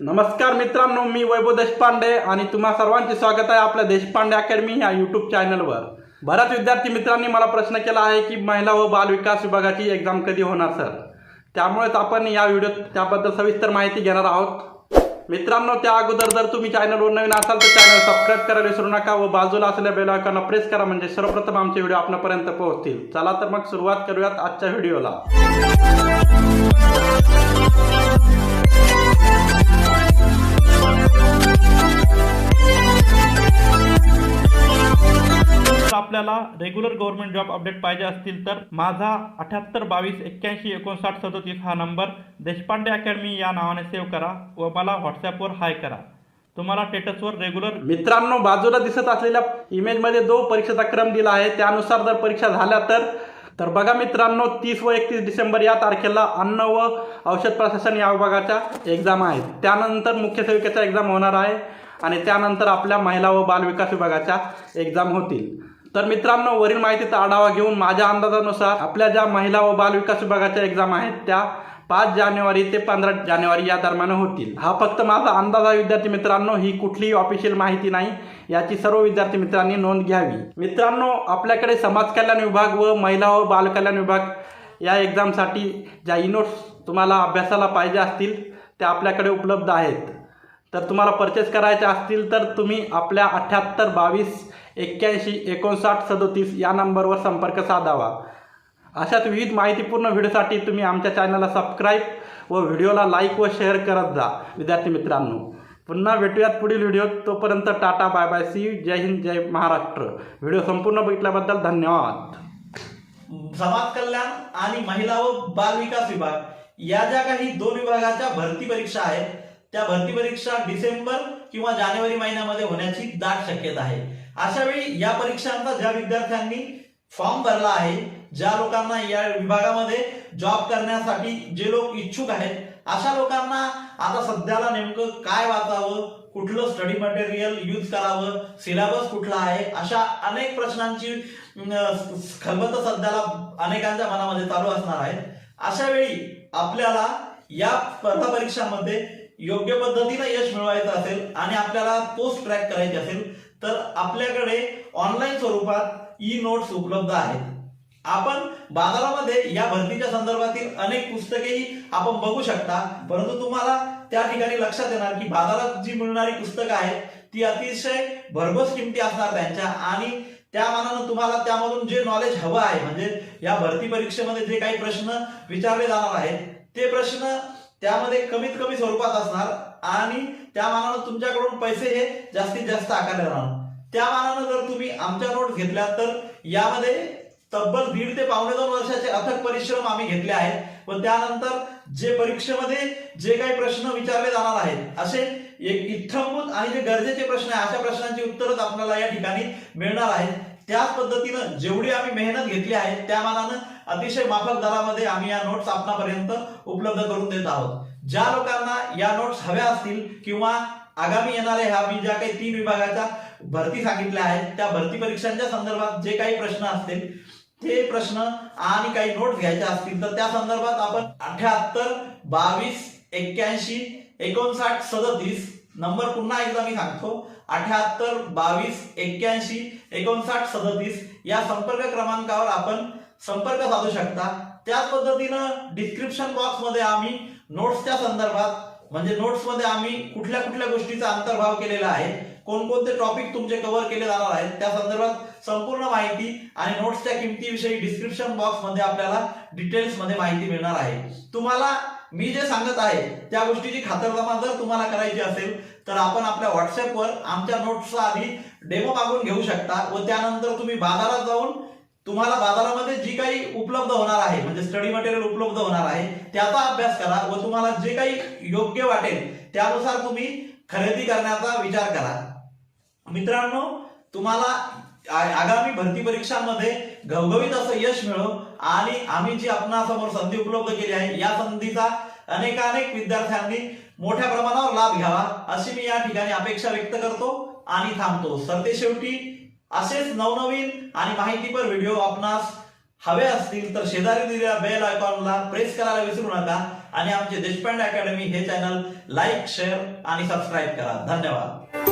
नमस्कार मित्रांनो मी वैभव देशपांडे आणि तुम्हा सर्वांचे स्वागत आहे आपल्या देशपांडे अकॅडमी या यूट्यूब चॅनलवर बऱ्याच विद्यार्थी मित्रांनी मला प्रश्न केला आहे की महिला व बाल विकास विभागाची एक्झाम कधी होणार सर त्यामुळेच आपण या व्हिडिओत त्याबद्दल सविस्तर माहिती घेणार आहोत. मित्रांनो त्या अगोदर जर तुम्ही चॅनलवर नवीन असाल तर चॅनल सबस्क्राईब करायला विसरू नका व बाजूला असलेल्या बेल आयकॉनला प्रेस करा म्हणजे सर्वप्रथम आमचे व्हिडिओ आपल्यापर्यंत पोहोचतील. चला तर मग सुरुवात करूयात आजच्या व्हिडिओला आपल्याला रेग्युलर गव्हर्नमेंट जॉब अपडेट पाहिजे असतील तर माझा अठ्याहत्तर बावीस एक्क्याऐंशी एकोणसाठ सदोतीस हा नंबर देशपांडे अकॅडमी या नावाने सेव्ह करा व मला व्हॉट्सॲपवर हाय करा. तुम्हाला स्टेटसवर रेग्युलर मित्रांनो बाजूला दिसत असलेल्या इमेजमध्ये जो परीक्षेचा क्रम दिला आहे त्यानुसार जर परीक्षा झाल्या तर तर बघा मित्रांनो तीस व एकतीस डिसेंबर या तारखेला अन्न व औषध प्रशासन या विभागाच्या एक्झाम आहेत. त्यानंतर मुख्य सेविकेचा एक्झाम होणार आहे आणि त्यानंतर आपल्या महिला व बाल विकास विभागाच्या एक्झाम होतील. तर मित्रांनो वरील माहितीचा आढावा घेऊन माझ्या अंदाजानुसार आपल्या ज्या महिला व बालविकास विभागाच्या एक्झाम आहेत त्या पाच जानेवारी ते पंधरा जानेवारी या दरम्यान होतील. हा फक्त माझा अंदाज आहे विद्यार्थी मित्रांनो. ही कुठलीही ऑफिशियल माहिती नाही. याची सर्व विद्यार्थी मित्रांनी नोंद घ्यावी. मित्रांनो आपल्याकडे समाज कल्याण विभाग व महिला व बाल कल्याण विभाग या एक्झामसाठी ज्या इनोट्स तुम्हाला अभ्यासाला पाहिजे असतील त्या आपल्याकडे उपलब्ध आहेत. तर तुम्हाला परचेस करायचे असतील तर तुम्ही आपल्या अठ्ठ्याहत्तर बावीस एक्क्याऐंशी एकोणसाठ सदोतीस या नंबरवर संपर्क साधावा. अशाच विविध माहितीपूर्ण व्हिडिओसाठी तुम्ही आमच्या चॅनलला सबस्क्राईब व व्हिडिओला लाईक व शेअर करत जा विद्यार्थी मित्रांनो. पुन्हा भेटूयात पुढील व्हिडिओ तोपर्यंत टाटा बाय बाय सी जय हिंद जय महाराष्ट्र. व्हिडिओ संपूर्ण बघितल्याबद्दल धन्यवाद. समाज कल्याण आणि महिला व बाल विकास विभाग या ज्या काही दोन विभागाच्या भरती परीक्षा आहेत त्या भरती परीक्षा डिसेंबर किंवा जानेवारी महिन्यामध्ये होण्याची दाट शक्यता आहे. अशा वेळी या परीक्षांचा ज्या विद्यार्थ्यांनी फॉर्म भरला आहे ज्या लोकांना या विभागामध्ये जॉब करण्यासाठी जे लोक इच्छुक आहेत अशा लोकांना आता सध्याला नेमकं काय वाचावं कुठलं स्टडी मटेरियल यूज करावं सिलेबस कुठला आहे अशा अनेक प्रश्नांची अं, खलबत सध्याला अनेकांच्या मनामध्ये चालू असणार आहे अशा वेळी आपल्याला या स्पर्धा परीक्षांमध्ये योग्य पद्धतीनं यश मिळवायचं असेल आणि आपल्याला पोस्ट ट्रॅक करायचे असेल तर आपल्याकडे ऑनलाईन स्वरूपात ई नोट्स उपलब्ध आहेत. आपण बाजारामध्ये या भरतीच्या संदर्भातील अनेक पुस्तकेही आपण बघू शकता. परंतु तुम्हाला त्या ठिकाणी लक्षात येणार की बाजारात जी मिळणारी पुस्तकं आहेत ती अतिशय भरघोस किमती असणार त्यांच्या. आणि त्या मानानं तुम्हाला त्यामधून जे नॉलेज हवं आहे म्हणजे या भरती परीक्षेमध्ये जे काही प्रश्न विचारले जाणार आहेत ते प्रश्न त्यामध्ये कमीत कमी स्वरूपात असणार आणि त्या मानानं तुमच्याकडून पैसे हे जास्तीत जास्त आकारले जाणार. त्या मानानं जर तुम्ही आमच्या नोट घेतल्या तर यामध्ये तब्बल दीड ते पावणे दोन वर्षाचे अथक परिश्रम आम्ही घेतले आहेत. व त्यानंतर जे परीक्षेमध्ये जे काही प्रश्न विचारले जाणार आहेत असे एक इत्थंभूत आणि जे गरजेचे प्रश्न आहे अशा प्रश्नांची उत्तरच आपल्याला या ठिकाणी मिळणार आहेत. त्याच पद्धतीनं जेवढी आम्ही मेहनत घेतली आहे त्या मानानं अतिशय माफक दरामध्ये आम्ही या नोट्स आपणापर्यंत उपलब्ध करून देत आहोत. ज्या लोकांना या नोट्स हव्या असतील किंवा आगामी येणाऱ्या ह्या मी ज्या काही तीन विभागाच्या भरती सांगितल्या आहेत त्या भरती परीक्षांच्या संदर्भात जे काही प्रश्न असतील ते प्रश्न आणि काही नोट्स घ्यायच्या असतील तर त्या संदर्भात आपण अठ्याहत्तर बावीस एक्क्याऐंशी एकोणसाठ सदतीस नंबर पुन्हा एकदा मी सांगतो. अठ्याहत्तर बावीस एक्क्याऐंशी एकोणसाठ सदतीस या संपर्क क्रमांकावर आपण संपर्क साधू शकता. त्याच पद्धतीनं डिस्क्रिप्शन बॉक्समध्ये आम्ही नोट्सच्या संदर्भात म्हणजे नोट्समध्ये आम्ही कुठल्या कुठल्या गोष्टीचा अंतर्भाव केलेला आहे कोणकोणते टॉपिक तुमचे कव्हर केले जाणार आहेत त्या संदर्भात संपूर्ण माहिती आणि नोट्सच्या किमतीविषयी डिस्क्रिप्शन बॉक्समध्ये आपल्याला डिटेल्समध्ये माहिती मिळणार आहे. तुम्हाला मी जे सांगत आहे त्या गोष्टीची खातरजमा जर तुम्हाला करायची असेल तर आपण आपल्या व्हॉट्सअपवर आमच्या नोट्सचा आधी डेमो मागून घेऊ शकता व त्यानंतर तुम्ही बाजारात जाऊन तुम्हाला बाजारामध्ये जी काही उपलब्ध होणार आहे म्हणजे स्टडी मटेरियल उपलब्ध होणार आहे त्याचा अभ्यास करा व तुम्हाला जे काही योग्य वाटेल त्यानुसार तुम्ही खरेदी करण्याचा विचार करा. मित्रांनो तुम्हाला आगामी भरती परीक्षांमध्ये घवघवीत असं यश मिळो आणि आम्ही जी आपणासमोर संधी उपलब्ध केली आहे या संधीचा अनेकानेक विद्यार्थ्यांनी मोठ्या प्रमाणावर लाभ घ्यावा अशी मी या ठिकाणी अपेक्षा व्यक्त करतो आणि थांबतो. सरते शेवटी असेच नवनवीन आणि माहितीपर व्हिडिओ आपणास हवे असतील तर शेजारी दिलेल्या बेल आयकॉनला प्रेस करायला विसरू नका आणि आमचे देशपांडे अकॅडमी हे चॅनल लाईक शेअर आणि सबस्क्राईब करा. धन्यवाद.